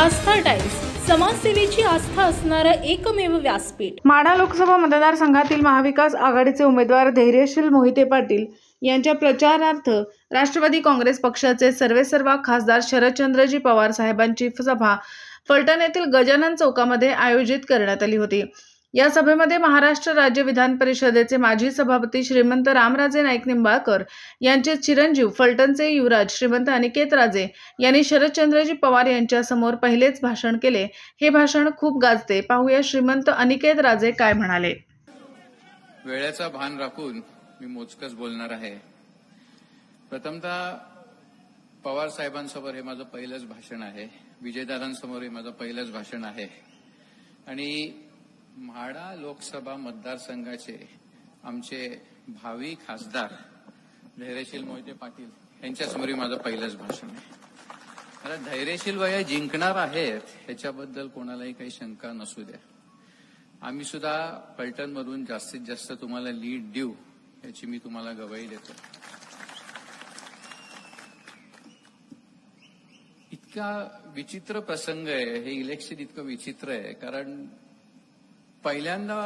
आस्था times समाजसेवेची आस्था असणारं एकमेव व्यासपीठ. माढा लोकसभा मतदारसंघातील महाविकास आघाडीचे उमेदवार धैर्यशील मोहिते पाटील यांच्या प्रचारार्थ राष्ट्रवादी काँग्रेस पक्षाचे सर्वेसर्वा खासदार शरदचंद्रजी पवार साहेबांची सभा फलटण येथील गजानन चौकामध्ये आयोजित करण्यात आली होती. या सभेमध्ये महाराष्ट्र राज्य विधान परिषदेचे माजी सभापती श्रीमंत रामराजे नाईक निंबाळकर यांचे चिरंजीव फलटणचे युवराज श्रीमंत अनिकेत राजे यांनी शरदचंद्रजी पवार यांच्यासमोर पहिलेच भाषण केले. हे भाषण खूप गाजते. पाहूया श्रीमंत अनिकेत राजे काय म्हणाले. वेळेचा भान राखून मी मोजकच बोलणार आहे. प्रथमतः पवार साहेबांसमोर हे माझं पहिलंच भाषण आहे. विजयदादांसमोर हे माझं पहिलंच भाषण आहे. आणि म्हाडा लोकसभा मतदारसंघाचे आमचे भावी खासदार धैर्यशील मोहिते पाटील यांच्यासमोर माझं पहिलंच भाषण आहे. आता धैर्यशील वया जिंकणार आहेत ह्याच्याबद्दल कोणालाही काही शंका नसू द्या. आम्ही सुद्धा पलटणमधून जास्तीत जास्त तुम्हाला लीड देऊ याची मी तुम्हाला गवाही देतो. इतका विचित्र प्रसंग आहे हे इलेक्शन इतकं विचित्र आहे कारण पहिल्यांदा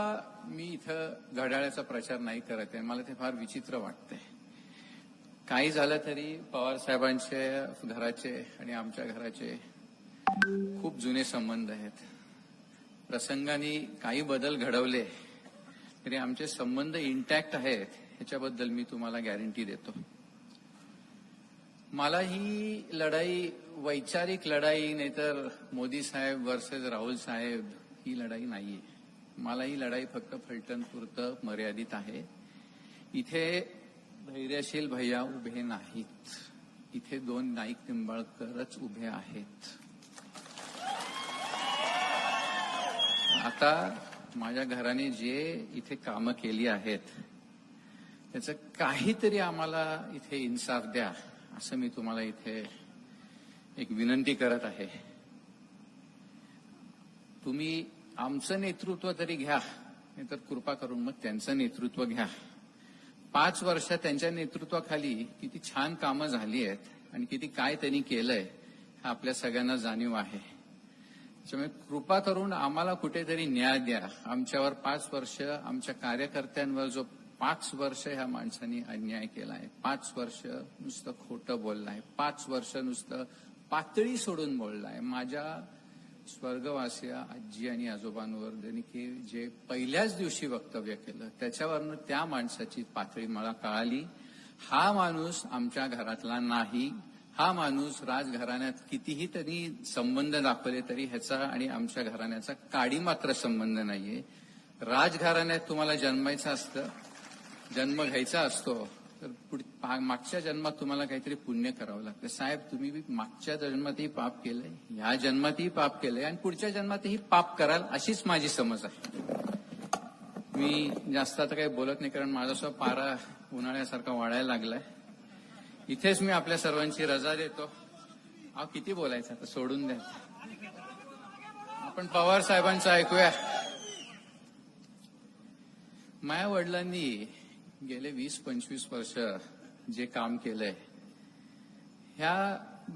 मी इथं घड्याळाचा प्रचार नाही करत आहे. मला ते फार विचित्र वाटतंय. काही झालं तरी पवार साहेबांचे घराचे आणि आमच्या घराचे खूप जुने संबंध आहेत. प्रसंगाने काही बदल घडवले तरी आमचे संबंध इंटॅक्ट आहेत ह्याच्याबद्दल मी तुम्हाला गॅरंटी देतो. मला ही लढाई वैचारिक लढाई नाहीतर मोदी साहेब वर्सेस राहुल साहेब ही लढाई नाहीये. मला ही लढाई फक्त फलटणपुरतं मर्यादित आहे. इथे धैर्यशील भैया उभे नाहीत. इथे दोन नाईक निंबाळकरच उभे आहेत. आता माझ्या घराने जे इथे कामं केली आहेत त्याचं काहीतरी आम्हाला इथे इन्साफ द्या असं मी तुम्हाला इथे एक विनंती करत आहे. तुम्ही आमचं नेतृत्व तरी घ्या. नाहीतर कृपा करून मग त्यांचं नेतृत्व घ्या. पाच वर्ष त्यांच्या नेतृत्वाखाली किती छान कामं झाली आहेत आणि किती काय त्यांनी केलंय हा आपल्या सगळ्यांना जाणीव आहे. त्याच्यामुळे कृपा करून आम्हाला कुठेतरी न्याय द्या. आमच्यावर पाच वर्ष आमच्या कार्यकर्त्यांवर जो पाच वर्ष ह्या माणसांनी अन्याय केला आहे. पाच वर्ष नुसतं खोटं बोललं आहे. पाच वर्ष नुसतं पातळी सोडून बोललं आहे. माझ्या स्वर्गवासिया आजी आणि आजोबांवर त्यांनी की जे पहिल्याच दिवशी वक्तव्य केलं त्याच्यावरनं त्या माणसाची पातळी मला कळाली. हा माणूस आमच्या घरातला नाही. हा माणूस राजघराण्यात कितीही त्यांनी संबंध दाखवले तरी ह्याचा आणि आमच्या घराण्याचा काडी मात्र संबंध नाहीये. राजघराण्यात तुम्हाला जन्मायचं असतं जन्म घ्यायचा असतो तर मागच्या जन्मात तुम्हाला काहीतरी पुण्य करावं लागतं. साहेब तुम्ही मागच्या जन्मातही पाप केलंय ह्या जन्मातही पाप केलंय आणि पुढच्या जन्मातही पाप कराल अशीच माझी समज आहे. मी जास्त आता काही बोलत नाही कारण माझा सुद्धा पारा उन्हाळ्यासारखा वाढायला लागलाय. इथेच मी आपल्या सर्वांची रजा देतो. अहो किती बोलायचं आता? सोडून द्या. आपण पवार साहेबांचं ऐकूया. माझ्या वडिलांनी गेले वीस पंचवीस वर्ष जे काम केलंय ह्या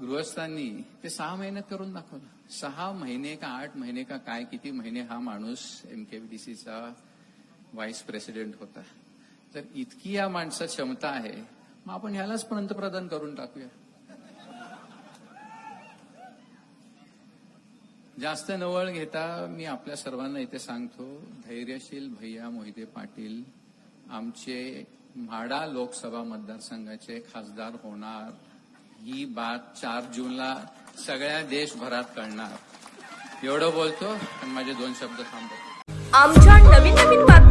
गृहस्थांनी ते सहा महिन्यात करून दाखवलं. सहा महिने का आठ महिने का काय किती महिने हा माणूस एमकेबीडीसीचा व्हाईस प्रेसिडेंट होता. तर इतकी या माणसात क्षमता आहे मग आपण ह्यालाच पंतप्रधान करून टाकूया. जास्त नवळ घेता मी आपल्या सर्वांना इथे सांगतो धैर्यशील भैया मोहिते पाटील आमचे म्हाडा लोकसभा मतदारसंघाचे खासदार होणार. ही बात चार जूनला सगळ्या देशभरात कळणार. एवढं बोलतो आणि माझे दोन शब्द थांबतो आमच्या नवीन नवीन बातम्या